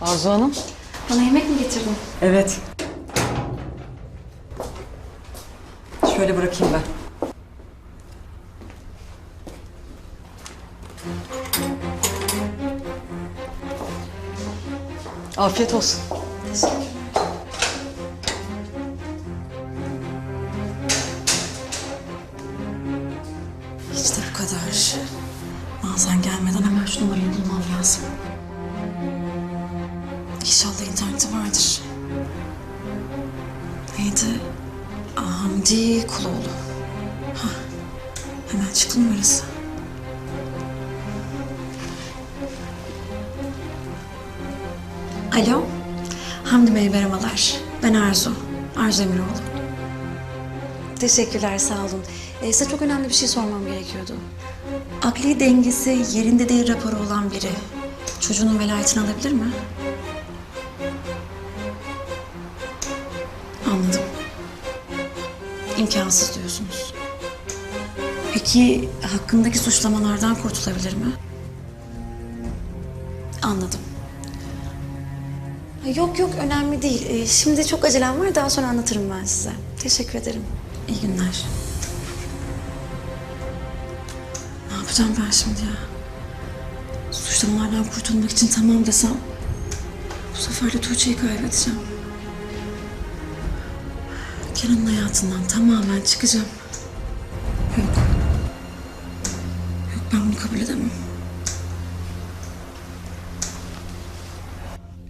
Arzu Hanım. Bana yemek mi getirdin? Evet. Şöyle bırakayım ben. Afiyet olsun. İşte bu kadar. Mağazan gelmeden hemen şu numarayı bulmam lazım. İnşallah interneti vardır. Neydi? Hamdi Kuloğlu. Hah, hemen çıktı numarası. Alo. Hamdi Bey merhabalar. Ben Arzu. Arzu Emiroğlu. Teşekkürler, sağ olun. Ee, size çok önemli bir şey sormam gerekiyordu. Akli dengesi yerinde değil raporu olan biri çocuğunun velayetini alabilir mi? İmkansız diyorsunuz. Peki hakkındaki suçlamalardan kurtulabilir mi? Anladım. Yok yok önemli değil. Ee, Şimdi çok acelem var. Daha sonra anlatırım ben size. Teşekkür ederim. İyi günler. Ne yapacağım ben şimdi ya? Suçlamalardan kurtulmak için tamam desem... ...bu sefer de Tuğçe'yi kaybedeceğim. Kenan'ın hayatından tamamen çıkacağım. Yok. Yok ben bunu kabul edemem.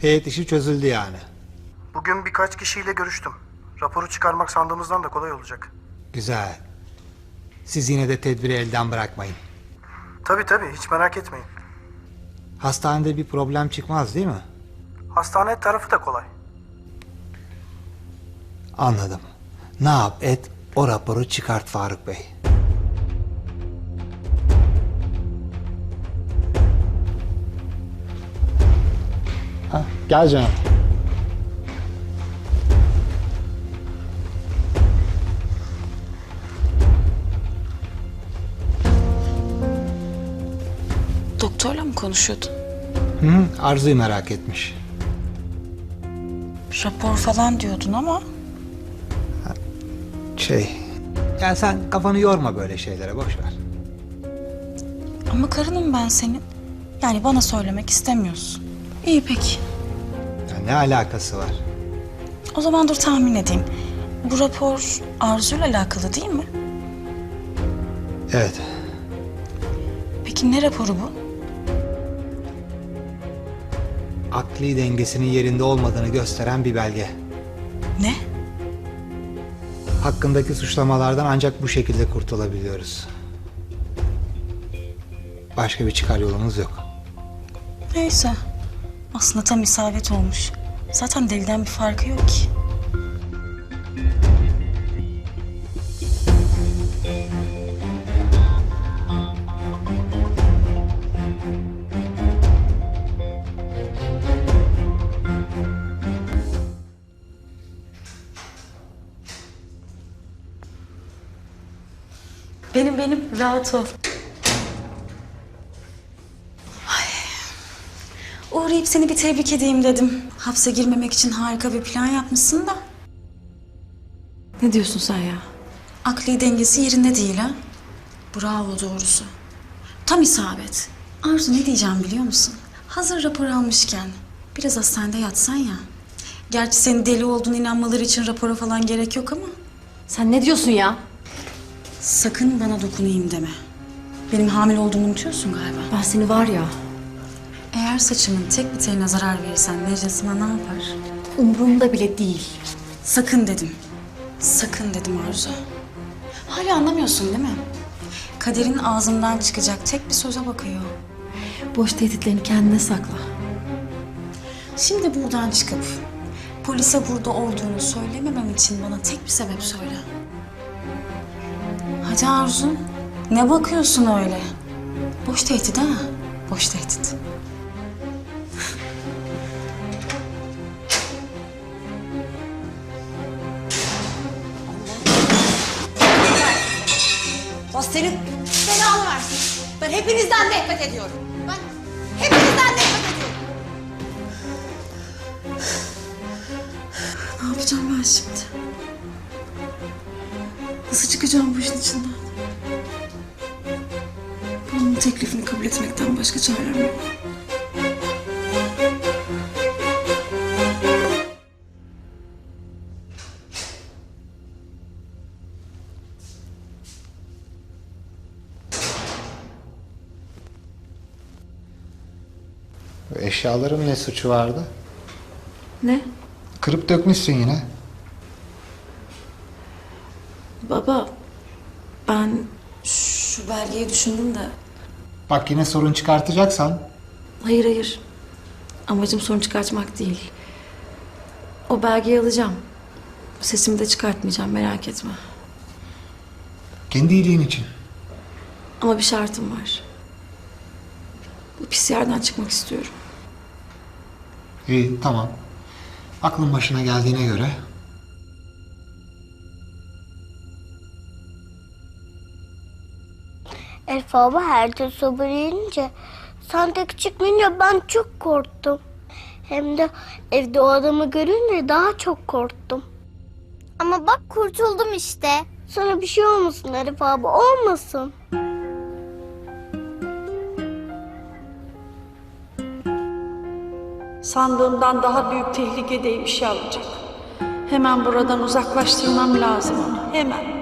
Heyet işi çözüldü yani. Bugün birkaç kişiyle görüştüm. Raporu çıkarmak sandığımızdan da kolay olacak. Güzel. Siz yine de tedbiri elden bırakmayın. Tabii tabii hiç merak etmeyin. Hastanede bir problem çıkmaz değil mi? Hastane tarafı da kolay. Anladım. Ne yap et o raporu çıkart Faruk Bey. Ha, gel canım. Doktorla mı konuşuyordun? Hı, Arzu'yu merak etmiş. Rapor falan diyordun ama... Şey... Ya sen kafanı yorma böyle şeylere boş ver. Ama karınım ben senin. Yani bana söylemek istemiyorsun. İyi peki. Ya ne alakası var? O zaman dur tahmin edeyim. Bu rapor Arzu'yla alakalı değil mi? Evet. Peki ne raporu bu? Akli dengesinin yerinde olmadığını gösteren bir belge. Ne? Hakkındaki suçlamalardan ancak bu şekilde kurtulabiliyoruz. Başka bir çıkar yolumuz yok. Neyse. Aslında tam isabet olmuş. Zaten deliden bir farkı yok ki. Benim benim rahat ol. Uğrayıp seni bir tebrik edeyim dedim. Hapse girmemek için harika bir plan yapmışsın da. Ne diyorsun sen ya? Akli dengesi yerinde değil ha. Bravo doğrusu. Tam isabet. Arzu ne diyeceğim biliyor musun? Hazır rapor almışken biraz hastanede yatsan ya. Gerçi senin deli olduğunu inanmaları için rapora falan gerek yok ama Sen ne diyorsun ya? Sakın bana dokunayım deme. Benim hamile olduğumu unutuyorsun galiba. Ben seni var ya Eğer saçımın tek bir teline zarar verirsen Necdet'ime ne yapar? umurumda bile değil. Sakın dedim. Sakın dedim Arzu. Hala anlamıyorsun değil mi? Kaderin ağzından çıkacak tek bir söze bakıyor. Boş tehditlerini kendine sakla. Şimdi buradan çıkıp polise burada olduğunu söylememem için bana tek bir sebep söyle. Hadi Arzum, ne bakıyorsun öyle? Boş tehdit ha, boş tehdit. Allah senin belanı versin. Ben hepinizden nefret ediyorum. Ben hepinizden nefret ediyorum. Ne yapacağım ben şimdi? Nasıl çıkacağım bu işin içinden? Bunun teklifini kabul etmekten başka çarem yok. Eşyaların ne suçu vardı? Ne? Kırıp dökmüşsün yine. Baba, ben şu belgeyi düşündüm de... Bak yine sorun çıkartacaksan Hayır hayır. Amacım sorun çıkartmak değil. O belgeyi alacağım. Sesimi de çıkartmayacağım merak etme. kendi iyiliğin için. Ama bir şartım var. Bu pis yerden çıkmak istiyorum. İyi tamam. Aklın başına geldiğine göre Elif abla herkes soba yiyince sen de çıkmayınca ben çok korktum. Hem de evde o adamı görünce daha çok korktum. Ama bak kurtuldum işte. Sana bir şey olmasın Elif abla olmasın. Sandığımdan daha büyük tehlikedeymiş yavrucak. Hemen buradan uzaklaştırmam lazım onu. Hemen.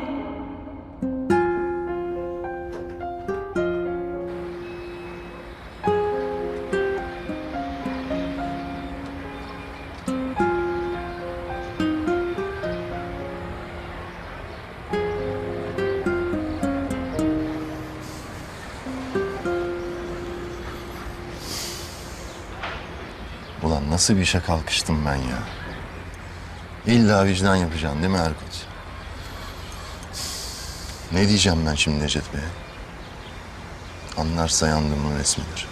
Nasıl bir işe kalkıştım ben ya? İlla vicdan yapacaksın değil mi Erkut? Ne diyeceğim ben şimdi Necdet Bey'e? Anlarsa yandığımın resmidir.